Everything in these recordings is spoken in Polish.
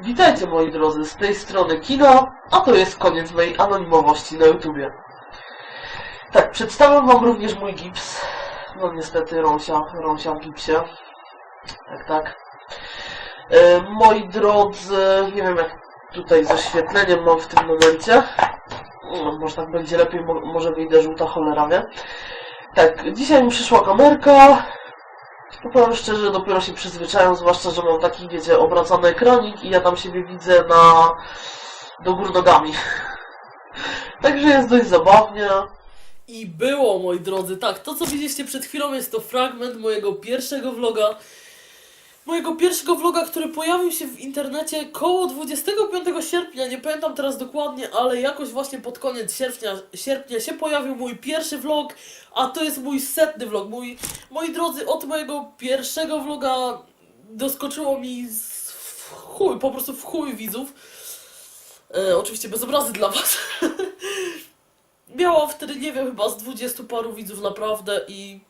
Witajcie moi drodzy, z tej strony Kino, a to jest koniec mojej anonimowości na YouTubie. Tak, przedstawiam wam również mój gips. No niestety rąsia, rąsia w gipsie. Tak, tak. E, moi drodzy, nie wiem jak tutaj z oświetleniem mam w tym momencie. No, może tak będzie lepiej, mo może wyjdę żółta cholera, wie? Tak, dzisiaj mi przyszła kamerka. Powiem szczerze, dopiero się przyzwyczają, zwłaszcza, że mam taki, wiecie, obracany ekranik i ja tam siebie widzę na... do gór nogami. Także jest dość zabawnie. I było, moi drodzy, tak, to co widzieliście przed chwilą jest to fragment mojego pierwszego vloga. Mojego pierwszego vloga, który pojawił się w internecie koło 25 sierpnia, nie pamiętam teraz dokładnie, ale jakoś właśnie pod koniec sierpnia, sierpnia się pojawił mój pierwszy vlog, a to jest mój setny vlog. Mój, moi drodzy, od mojego pierwszego vloga doskoczyło mi w chuj, po prostu w chuj widzów. E, oczywiście bez obrazy dla was. Miałam wtedy, nie wiem, chyba z dwudziestu paru widzów naprawdę i...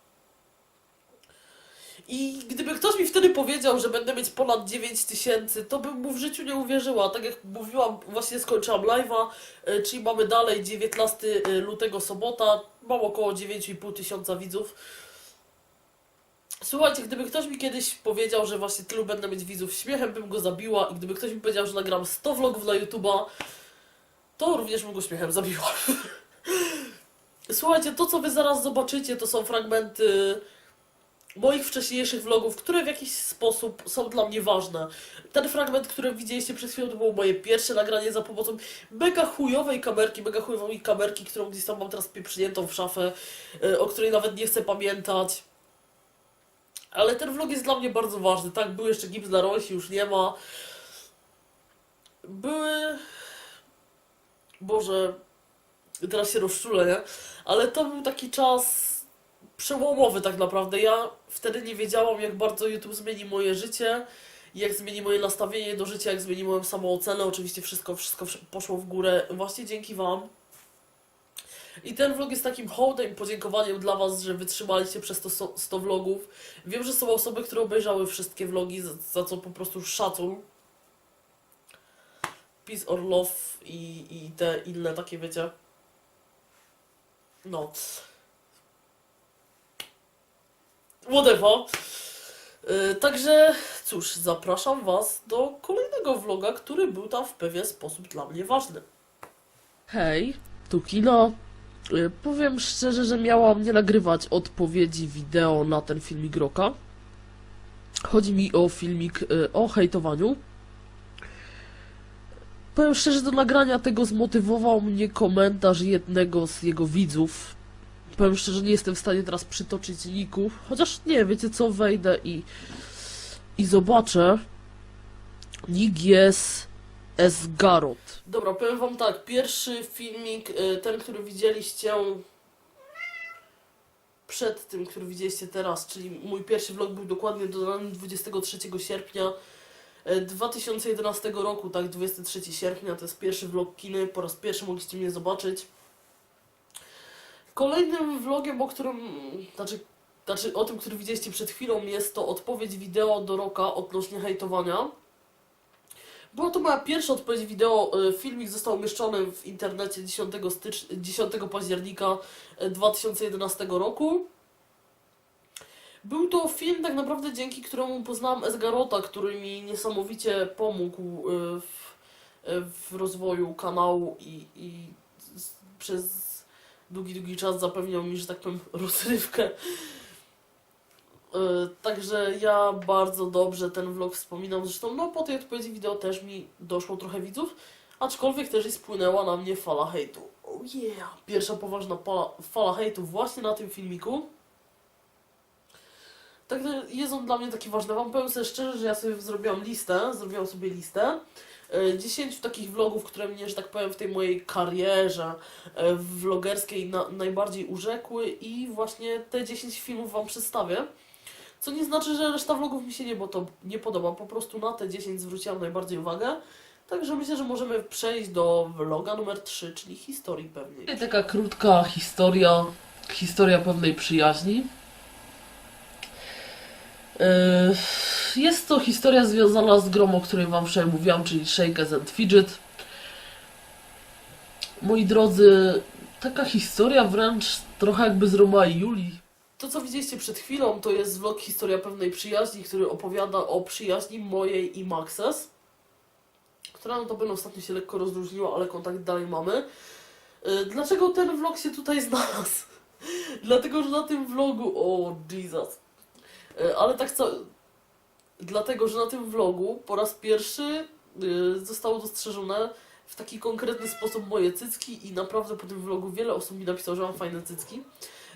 I gdyby ktoś mi wtedy powiedział, że będę mieć ponad 9 tysięcy, to bym mu w życiu nie uwierzyła. Tak jak mówiłam, właśnie skończyłam live'a, e, czyli mamy dalej 19 lutego sobota, mam około 9,5 tysiąca widzów. Słuchajcie, gdyby ktoś mi kiedyś powiedział, że właśnie tylu będę mieć widzów, śmiechem bym go zabiła i gdyby ktoś mi powiedział, że nagram 100 vlogów na YouTube'a, to również bym go śmiechem zabiła. Słuchajcie, to co wy zaraz zobaczycie, to są fragmenty moich wcześniejszych vlogów, które w jakiś sposób są dla mnie ważne. Ten fragment, który widzieliście przed chwilą, to było moje pierwsze nagranie za pomocą mega chujowej kamerki, mega chujowej kamerki, którą gdzieś tam mam teraz pieprzniętą w szafę, y, o której nawet nie chcę pamiętać. Ale ten vlog jest dla mnie bardzo ważny, tak? Był jeszcze gips dla Rosi, już nie ma. Były... Boże, teraz się rozczulę, nie? Ale to był taki czas przełomowy tak naprawdę. Ja wtedy nie wiedziałam, jak bardzo YouTube zmieni moje życie, jak zmieni moje nastawienie do życia, jak zmieni moją samoocenę. Oczywiście wszystko, wszystko poszło w górę właśnie dzięki Wam. I ten vlog jest takim hołdem, podziękowaniem dla Was, że wytrzymaliście przez to 100, 100 vlogów. Wiem, że są osoby, które obejrzały wszystkie vlogi, za, za co po prostu szacun. Peace or Love i, i te inne takie, wiecie. No. Whatever. Yy, także, cóż, zapraszam Was do kolejnego vloga, który był tam w pewien sposób dla mnie ważny. Hej, tu Kino. Yy, powiem szczerze, że miałam nie nagrywać odpowiedzi wideo na ten filmik Roka. Chodzi mi o filmik yy, o hejtowaniu. Powiem szczerze, do nagrania tego zmotywował mnie komentarz jednego z jego widzów. Powiem szczerze, nie jestem w stanie teraz przytoczyć ników, chociaż nie, wiecie co, wejdę i, i zobaczę. Nick jest Esgarot. Dobra, powiem wam tak, pierwszy filmik, y, ten, który widzieliście przed tym, który widzieliście teraz, czyli mój pierwszy vlog był dokładnie dodany 23 sierpnia e, 2011 roku, tak, 23 sierpnia, to jest pierwszy vlog kiny, po raz pierwszy mogliście mnie zobaczyć. Kolejnym vlogiem, o którym, znaczy, znaczy o tym, który widzieliście przed chwilą, jest to odpowiedź wideo do Roka odnośnie hejtowania. Była to moja pierwsza odpowiedź wideo. e, Filmik został umieszczony w internecie 10, stycz... 10 października e, 2011 roku. Był to film tak naprawdę dzięki któremu poznałam Esgarota, który mi niesamowicie pomógł e, w, e, w rozwoju kanału i, i przez długi, długi czas zapewniał mi, że tak powiem, rozrywkę. E, Także ja bardzo dobrze ten vlog wspominam. Zresztą no, po tej odpowiedzi wideo też mi doszło trochę widzów, aczkolwiek też i spłynęła na mnie fala hejtu. Oh yeah! Pierwsza poważna fala, fala hejtu właśnie na tym filmiku. Także jest on dla mnie taki ważny. Wam powiem sobie szczerze, że ja sobie zrobiłam listę, zrobiłam sobie listę 10 takich vlogów, które mnie, że tak powiem, w tej mojej karierze e, vlogerskiej na, najbardziej urzekły i właśnie te 10 filmów Wam przedstawię. Co nie znaczy, że reszta vlogów mi się nie, bo to nie podoba. Po prostu na te 10 zwróciłam najbardziej uwagę. Także myślę, że możemy przejść do vloga numer 3, czyli historii pewnej. Taka krótka historia historia pewnej przyjaźni. Yy, Jest to historia związana z grą, o której Wam wczoraj mówiłam, czyli Shake and Fidget. Moi drodzy, taka historia wręcz trochę jakby z Roma i Julii. To, co widzieliście przed chwilą, to jest vlog Historia pewnej przyjaźni, który opowiada o przyjaźni mojej i Maxes, która no to będą ostatnio się lekko rozróżniła, ale kontakt dalej mamy. Yy, Dlaczego ten vlog się tutaj znalazł? Dlatego, że na tym vlogu, o Jesus, Yy, ale tak co, dlatego, że na tym vlogu po raz pierwszy yy, zostało dostrzeżone w taki konkretny sposób moje cycki i naprawdę po tym vlogu wiele osób mi napisało, że mam fajne cycki.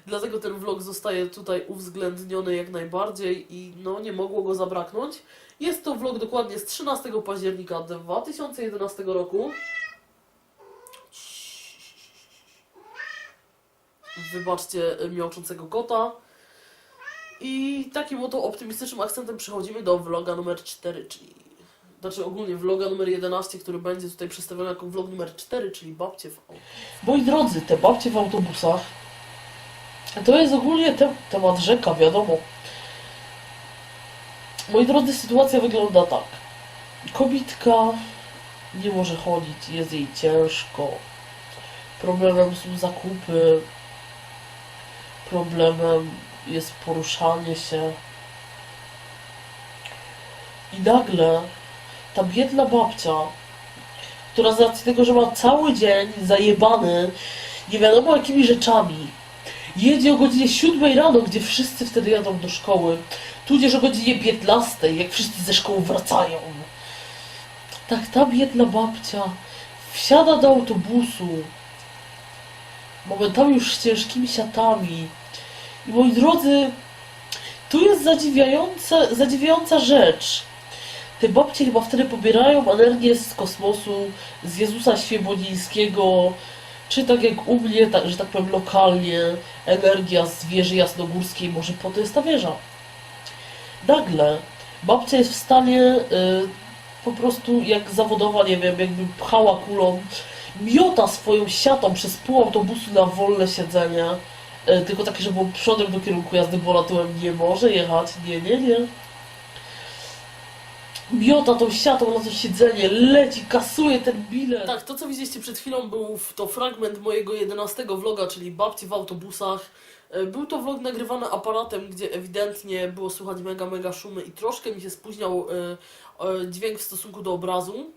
Dlatego ten vlog zostaje tutaj uwzględniony jak najbardziej i no nie mogło go zabraknąć. Jest to vlog dokładnie z 13 października 2011 roku. Wybaczcie y, miauczącego kota. I takim oto optymistycznym akcentem przechodzimy do vloga numer 4, czyli... Znaczy ogólnie vloga numer 11, który będzie tutaj przedstawiony jako vlog numer 4, czyli babcie w autobusach. Moi drodzy, te babcie w autobusach to jest ogólnie te, temat rzeka, wiadomo. Moi drodzy, sytuacja wygląda tak. Kobitka nie może chodzić, jest jej ciężko. Problemem są zakupy. Problemem jest poruszanie się. I nagle ta biedna babcia, która z racji tego, że ma cały dzień zajebany nie wiadomo jakimi rzeczami, jedzie o godzinie 7 rano, gdzie wszyscy wtedy jadą do szkoły, tudzież o godzinie 15, jak wszyscy ze szkoły wracają. Tak ta biedna babcia wsiada do autobusu, momentami już z ciężkimi siatami. Moi drodzy, tu jest zadziwiające, zadziwiająca rzecz. Te babcie chyba wtedy pobierają energię z kosmosu, z Jezusa Świebodzińskiego, czy tak jak u mnie, tak, że tak powiem lokalnie, energia z wieży jasnogórskiej, może po to jest ta wieża. Nagle babcia jest w stanie y, po prostu jak zawodowa, nie wiem, jakby pchała kulą, miota swoją siatą przez pół autobusu na wolne siedzenie, tylko takie, że było przodem do kierunku jazdy, bo na nie może jechać, nie, nie, nie. Miota tą siatą na to siedzenie, leci, kasuje ten bilet. Tak, to co widzieliście przed chwilą był to fragment mojego 11 vloga, czyli babci w autobusach. E, Był to vlog nagrywany aparatem, gdzie ewidentnie było słychać mega, mega szumy i troszkę mi się spóźniał e, e, dźwięk w stosunku do obrazu.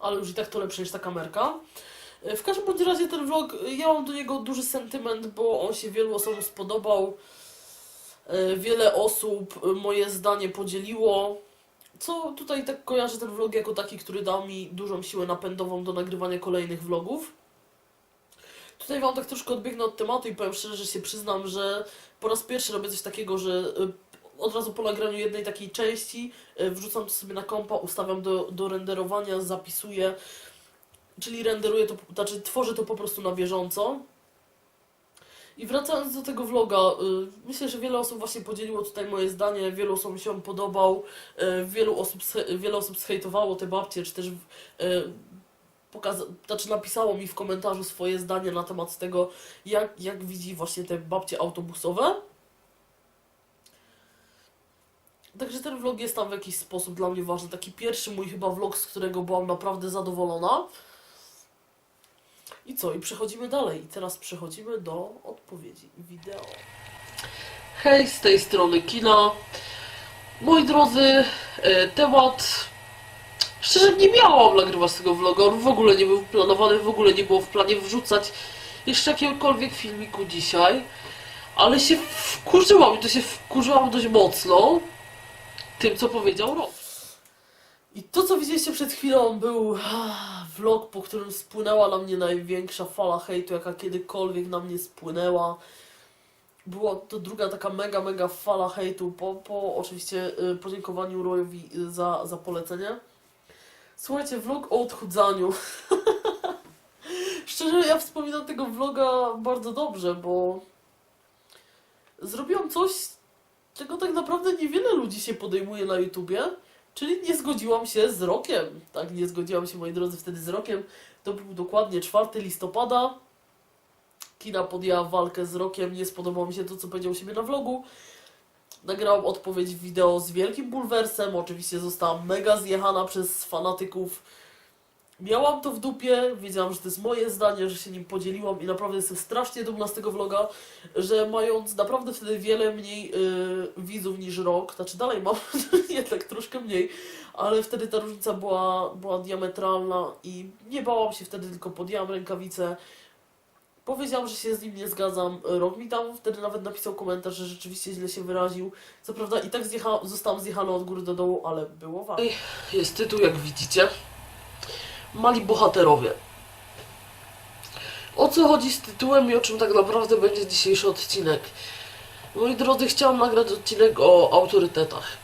Ale już i tak to lepsze niż ta kamerka. E, W każdym bądź razie ten vlog, e, ja mam do niego duży sentyment, bo on się wielu osobom spodobał. E, Wiele osób e, moje zdanie podzieliło. Co tutaj tak kojarzę ten vlog jako taki, który dał mi dużą siłę napędową do nagrywania kolejnych vlogów. Tutaj wam tak troszkę odbiegnę od tematu i powiem szczerze, że się przyznam, że po raz pierwszy robię coś takiego, że y, od razu po nagraniu jednej takiej części y, wrzucam to sobie na kompa, ustawiam do, do renderowania, zapisuję, czyli renderuję to, znaczy tworzę to po prostu na bieżąco. I wracając do tego vloga, y, myślę, że wiele osób właśnie podzieliło tutaj moje zdanie, wielu osobom się podobał, y, wielu osób, wiele osób zhejtowało te babcie, czy też y, znaczy napisało mi w komentarzu swoje zdanie na temat tego, jak, jak widzi właśnie te babcie autobusowe. Także ten vlog jest tam w jakiś sposób dla mnie ważny. Taki pierwszy mój chyba vlog, z którego byłam naprawdę zadowolona. I co? I przechodzimy dalej. I teraz przechodzimy do odpowiedzi wideo. Hej, z tej strony Kina. Moi drodzy, e, temat... Szczerze nie miałam nagrywać tego vloga, on w ogóle nie był planowany, w ogóle nie było w planie wrzucać jeszcze jakiegokolwiek filmiku dzisiaj. Ale się wkurzyłam i to się wkurzyłam dość mocno tym, co powiedział Rob. I to, co widzieliście przed chwilą, był ah, vlog, po którym spłynęła na mnie największa fala hejtu, jaka kiedykolwiek na mnie spłynęła. Była to druga taka mega, mega fala hejtu, po, po oczywiście y, podziękowaniu Royowi y, za, za polecenie. Słuchajcie, vlog o odchudzaniu. Szczerze, ja wspominam tego vloga bardzo dobrze, bo zrobiłam coś, czego tak naprawdę niewiele ludzi się podejmuje na YouTubie, czyli nie zgodziłam się z rokiem. Tak, nie zgodziłam się, moi drodzy, wtedy z rokiem. To był dokładnie 4 listopada. kina podjęła walkę z Rokiem, nie spodobało mi się to, co powiedział siebie na vlogu. Nagrałam odpowiedź wideo z wielkim bulwersem, oczywiście zostałam mega zjechana przez fanatyków. Miałam to w dupie, wiedziałam, że to jest moje zdanie, że się nim podzieliłam i naprawdę jestem strasznie dumna z tego vloga, że mając naprawdę wtedy wiele mniej yy, widzów niż rok, znaczy dalej mam jednak troszkę mniej, ale wtedy ta różnica była, była diametralna i nie bałam się wtedy, tylko podjęłam rękawice. Powiedziałam, że się z nim nie zgadzam. Rok mi tam wtedy nawet napisał komentarz, że rzeczywiście źle się wyraził. Co prawda i tak zjecha, zostałam zjechana od góry do dołu, ale było warto. Jest tytuł, jak widzicie. Mali bohaterowie. O co chodzi z tytułem i o czym tak naprawdę będzie dzisiejszy odcinek? Moi drodzy, chciałam nagrać odcinek o autorytetach.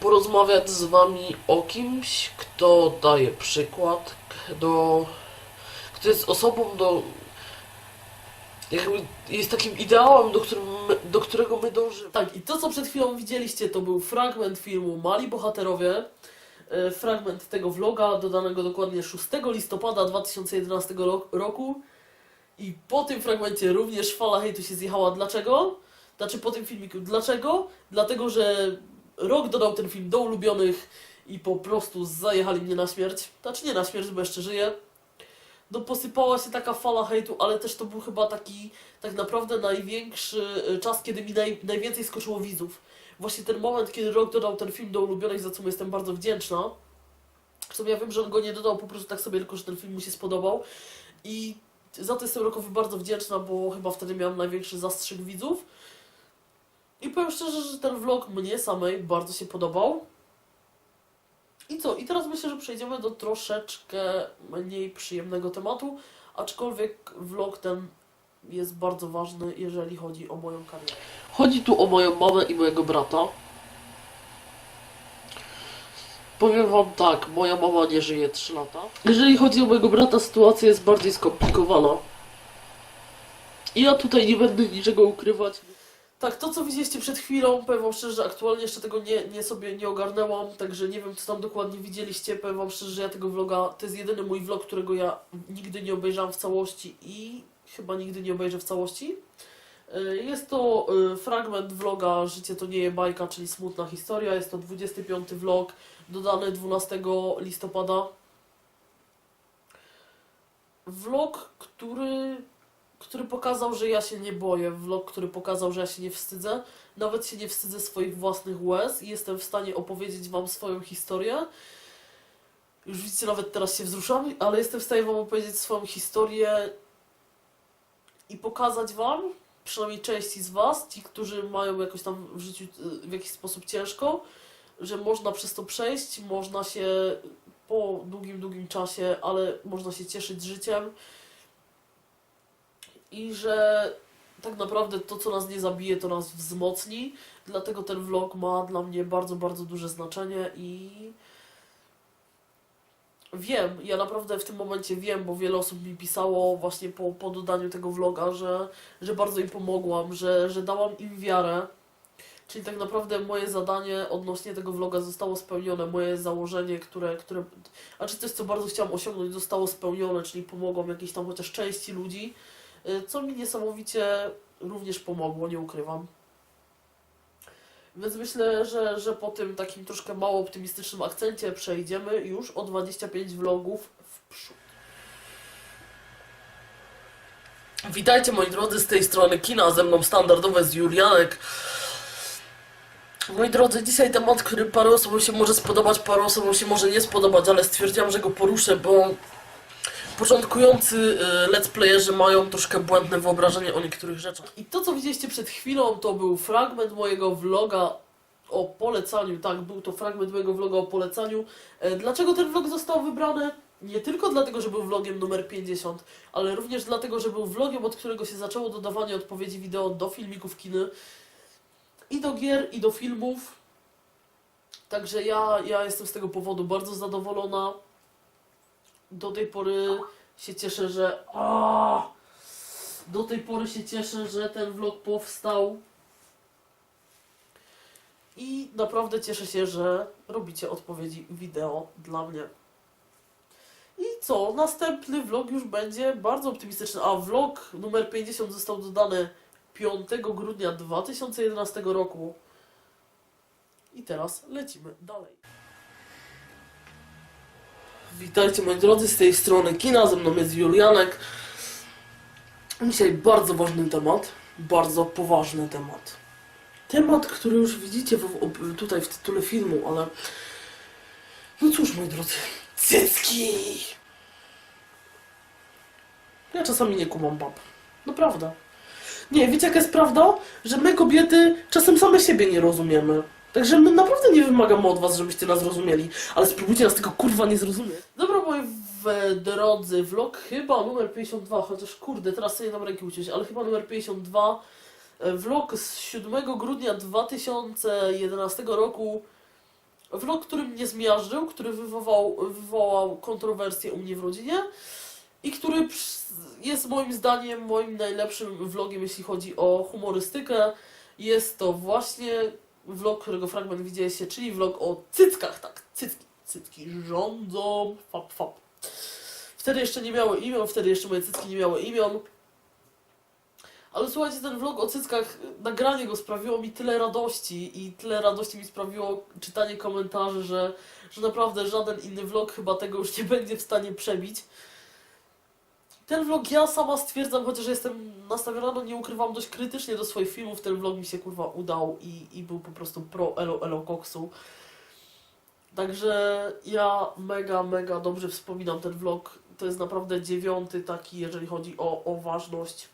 Porozmawiać z wami o kimś, kto daje przykład, do, kto jest osobą do. Jakby jest takim ideałem, do, którym do którego my dążymy. Tak, i to co przed chwilą widzieliście, to był fragment filmu Mali Bohaterowie. E, Fragment tego vloga, dodanego dokładnie 6 listopada 2011 ro- roku. I po tym fragmencie również fala hejtu się zjechała. Dlaczego? Znaczy po tym filmiku. Dlaczego? Dlatego, że rok dodał ten film do ulubionych i po prostu zajechali mnie na śmierć. Znaczy nie na śmierć, bo jeszcze żyję. No posypała się taka fala hejtu, ale też to był chyba taki tak naprawdę największy e, czas, kiedy mi naj, najwięcej skoczyło widzów. Właśnie ten moment, kiedy rok dodał ten film do ulubionych, za co mu jestem bardzo wdzięczna. Zresztą ja wiem, że on go nie dodał po prostu tak sobie, tylko że ten film mu się spodobał. I za to jestem Rokowi bardzo wdzięczna, bo chyba wtedy miałam największy zastrzyk widzów. I powiem szczerze, że ten vlog mnie samej bardzo się podobał. I co? I teraz myślę, że przejdziemy do troszeczkę mniej przyjemnego tematu, aczkolwiek vlog ten jest bardzo ważny, jeżeli chodzi o moją karierę. Chodzi tu o moją mamę i mojego brata. Powiem wam tak, moja mama nie żyje 3 lata. Jeżeli chodzi o mojego brata, sytuacja jest bardziej skomplikowana. I ja tutaj nie będę niczego ukrywać. Tak, to co widzieliście przed chwilą, powiem wam szczerze, że aktualnie jeszcze tego nie, nie sobie nie ogarnęłam, także nie wiem co tam dokładnie widzieliście. Powiem wam szczerze, że ja tego vloga, to jest jedyny mój vlog, którego ja nigdy nie obejrzałam w całości i chyba nigdy nie obejrzę w całości. Y, Jest to y, fragment vloga Życie to nie je bajka, czyli smutna historia. Jest to 25 vlog, dodany 12 listopada. Vlog, który, który pokazał, że ja się nie boję. Vlog, który pokazał, że ja się nie wstydzę. Nawet się nie wstydzę swoich własnych łez i jestem w stanie opowiedzieć Wam swoją historię. Już widzicie, nawet teraz się wzruszam, ale jestem w stanie Wam opowiedzieć swoją historię i pokazać Wam, przynajmniej części z Was, ci, którzy mają jakoś tam w życiu y, w jakiś sposób ciężko, że można przez to przejść, można się po długim, długim czasie, ale można się cieszyć życiem i że tak naprawdę to, co nas nie zabije, to nas wzmocni. Dlatego ten vlog ma dla mnie bardzo, bardzo duże znaczenie i wiem, ja naprawdę w tym momencie wiem, bo wiele osób mi pisało właśnie po, po dodaniu tego vloga, że, że bardzo im pomogłam, że, że dałam im wiarę. Czyli tak naprawdę moje zadanie odnośnie tego vloga zostało spełnione, moje założenie, które, które a czy coś, co bardzo chciałam osiągnąć, zostało spełnione, czyli pomogłam jakiejś tam chociaż części ludzi, y, co mi niesamowicie również pomogło, nie ukrywam. Więc myślę, że, że po tym takim troszkę mało optymistycznym akcencie przejdziemy już o 25 vlogów w przód. Witajcie moi drodzy z tej strony kina, ze mną standardowe z Julianek. Moi drodzy, dzisiaj temat, który paru osobom się może spodobać, paru osobom się może nie spodobać, ale stwierdziłam, że go poruszę, bo początkujący y, let's playerzy mają troszkę błędne wyobrażenie o niektórych rzeczach. I to, co widzieliście przed chwilą, to był fragment mojego vloga o polecaniu. Tak, był to fragment mojego vloga o polecaniu. E, Dlaczego ten vlog został wybrany? Nie tylko dlatego, że był vlogiem numer 50, ale również dlatego, że był vlogiem, od którego się zaczęło dodawanie odpowiedzi wideo do filmików kiny i do gier, i do filmów. Także ja, ja jestem z tego powodu bardzo zadowolona. Do tej pory się cieszę, że. A! Do tej pory się cieszę, że ten vlog powstał. I naprawdę cieszę się, że robicie odpowiedzi wideo dla mnie. I co? Następny vlog już będzie bardzo optymistyczny, a vlog numer 50 został dodany 5 grudnia 2011 roku. I teraz lecimy dalej. Witajcie moi drodzy z tej strony kina, ze mną jest Julianek. Dzisiaj bardzo ważny temat, bardzo poważny temat. Temat, który już widzicie w, tutaj w tytule filmu, ale no cóż moi drodzy, cycki! Ja czasami nie kumam bab. Naprawdę. Nie, wiecie jaka jest prawda? Że my kobiety czasem same siebie nie rozumiemy. Także my naprawdę nie wymagamy od was, żebyście nas rozumieli, ale spróbujcie nas tego kurwa nie zrozumieć. Dobra, moi w drodzy, vlog chyba numer 52, chociaż kurde, teraz sobie dam rękę uciąć, ale chyba numer 52. e, Vlog z 7 grudnia 2011 roku. Vlog, który mnie zmiażdżył, który wywołał, wywołał kontrowersje u mnie w rodzinie i który jest moim zdaniem moim najlepszym vlogiem, jeśli chodzi o humorystykę. Jest to właśnie vlog, którego fragment widzieliście, czyli vlog o cyckach, tak, cycki, cycki rządzą, fap, fap. Wtedy jeszcze nie miały imion, wtedy jeszcze moje cycki nie miały imion. Ale słuchajcie, ten vlog o cyckach, nagranie go sprawiło mi tyle radości i tyle radości mi sprawiło czytanie komentarzy, że, że naprawdę żaden inny vlog chyba tego już nie będzie w stanie przebić. Ten vlog ja sama stwierdzam, chociaż jestem nastawiona, no nie ukrywam, dość krytycznie do swoich filmów, ten vlog mi się kurwa udał i, i był po prostu pro elo elo koksu. Także ja mega, mega dobrze wspominam ten vlog. To jest naprawdę dziewiąty taki, jeżeli chodzi o, o ważność.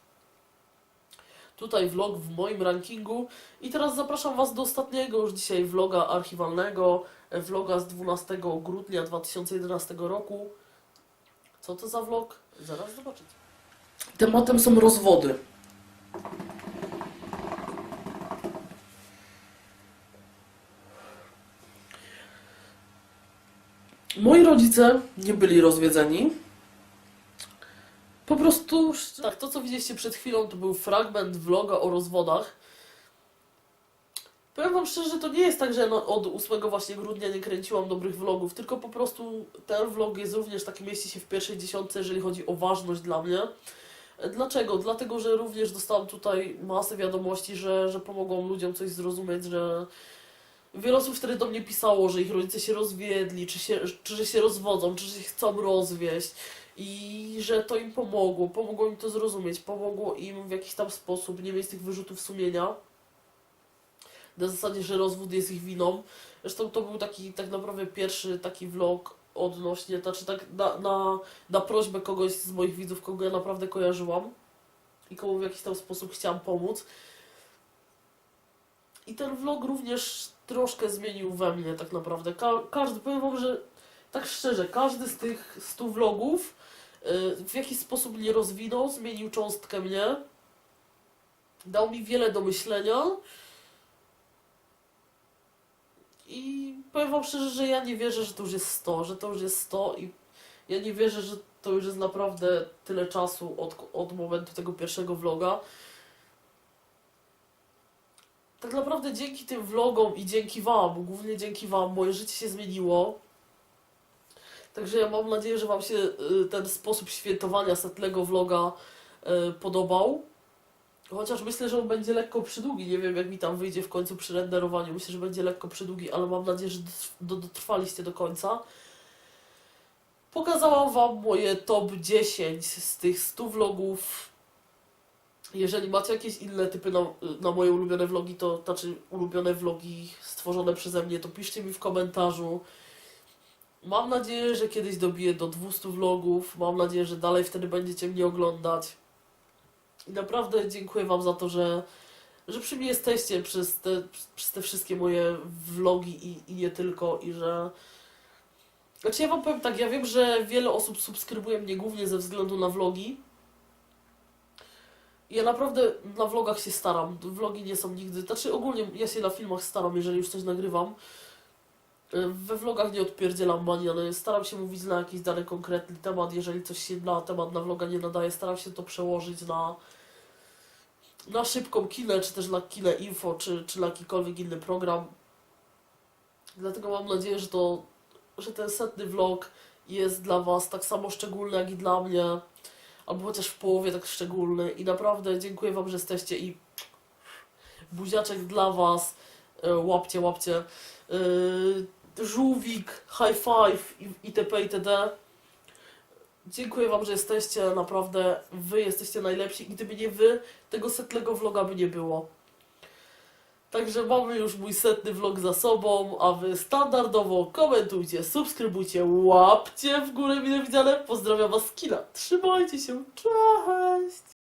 Tutaj vlog w moim rankingu. I teraz zapraszam Was do ostatniego już dzisiaj vloga archiwalnego. Vloga z 12 grudnia 2011 roku. Co to za vlog? Zaraz zobaczycie. Tematem są rozwody. Moi rodzice nie byli rozwiedzeni. Po prostu. Tak, to co widzieliście przed chwilą to był fragment vloga o rozwodach. Powiem wam szczerze, to nie jest tak, że no, od 8 właśnie grudnia nie kręciłam dobrych vlogów, tylko po prostu ten vlog jest również taki mieści się w pierwszej dziesiątce, jeżeli chodzi o ważność dla mnie. Dlaczego? Dlatego, że również dostałam tutaj masę wiadomości, że, że pomogłam ludziom coś zrozumieć, że wiele osób wtedy do mnie pisało, że ich rodzice się rozwiedli, czy, się, czy że się rozwodzą, czy że się chcą rozwieść i że to im pomogło, pomogło im to zrozumieć, pomogło im w jakiś tam sposób nie mieć tych wyrzutów sumienia na zasadzie, że rozwód jest ich winą. Zresztą to był taki tak naprawdę pierwszy taki vlog odnośnie, znaczy tak na, na, na prośbę kogoś z moich widzów, kogo ja naprawdę kojarzyłam i komu w jakiś tam sposób chciałam pomóc. I ten vlog również troszkę zmienił we mnie tak naprawdę. Ka każdy, powiem wam, że tak szczerze, każdy z tych 100 vlogów y, w jakiś sposób mnie rozwinął, zmienił cząstkę mnie, dał mi wiele do myślenia. I powiem wam szczerze, że ja nie wierzę, że to już jest 100, że to już jest 100 i ja nie wierzę, że to już jest naprawdę tyle czasu od, od momentu tego pierwszego vloga. Tak naprawdę dzięki tym vlogom i dzięki wam, głównie dzięki wam, moje życie się zmieniło. Także ja mam nadzieję, że wam się y, ten sposób świętowania setnego vloga y, podobał. Chociaż myślę, że on będzie lekko przydługi. Nie wiem, jak mi tam wyjdzie w końcu przy renderowaniu. Myślę, że będzie lekko przydługi, ale mam nadzieję, że dotr- do- dotrwaliście do końca. Pokazałam Wam moje top 10 z tych 100 vlogów. Jeżeli macie jakieś inne typy na, na moje ulubione vlogi, to znaczy ulubione vlogi stworzone przeze mnie, to piszcie mi w komentarzu. Mam nadzieję, że kiedyś dobiję do 200 vlogów. Mam nadzieję, że dalej wtedy będziecie mnie oglądać. I naprawdę dziękuję Wam za to, że, że przy mnie jesteście przez te, przez te wszystkie moje vlogi i, i nie tylko, i że. Znaczy, ja Wam powiem tak, ja wiem, że wiele osób subskrybuje mnie głównie ze względu na vlogi. Ja naprawdę na vlogach się staram. Vlogi nie są nigdy. Znaczy, ogólnie ja się na filmach staram, jeżeli już coś nagrywam. We vlogach nie odpierdzielam maniany. Staram się mówić na jakiś dany konkretny temat. Jeżeli coś się na temat na vloga nie nadaje, staram się to przełożyć na, na szybką kinę, czy też na kinę info, czy, czy na jakikolwiek inny program. Dlatego mam nadzieję, że to, że ten setny vlog jest dla Was tak samo szczególny, jak i dla mnie, albo chociaż w połowie tak szczególny. I naprawdę dziękuję Wam, że jesteście i buziaczek dla Was. E, Łapcie, łapcie. E, Żółwik, high five itp. itd. Dziękuję Wam, że jesteście. Naprawdę Wy jesteście najlepsi. Gdyby nie Wy, tego setnego vloga by nie było. Także mamy już mój setny vlog za sobą, a Wy standardowo komentujcie, subskrybujcie, łapcie w górę mile widziane. Pozdrawiam Was kina. Trzymajcie się. Cześć!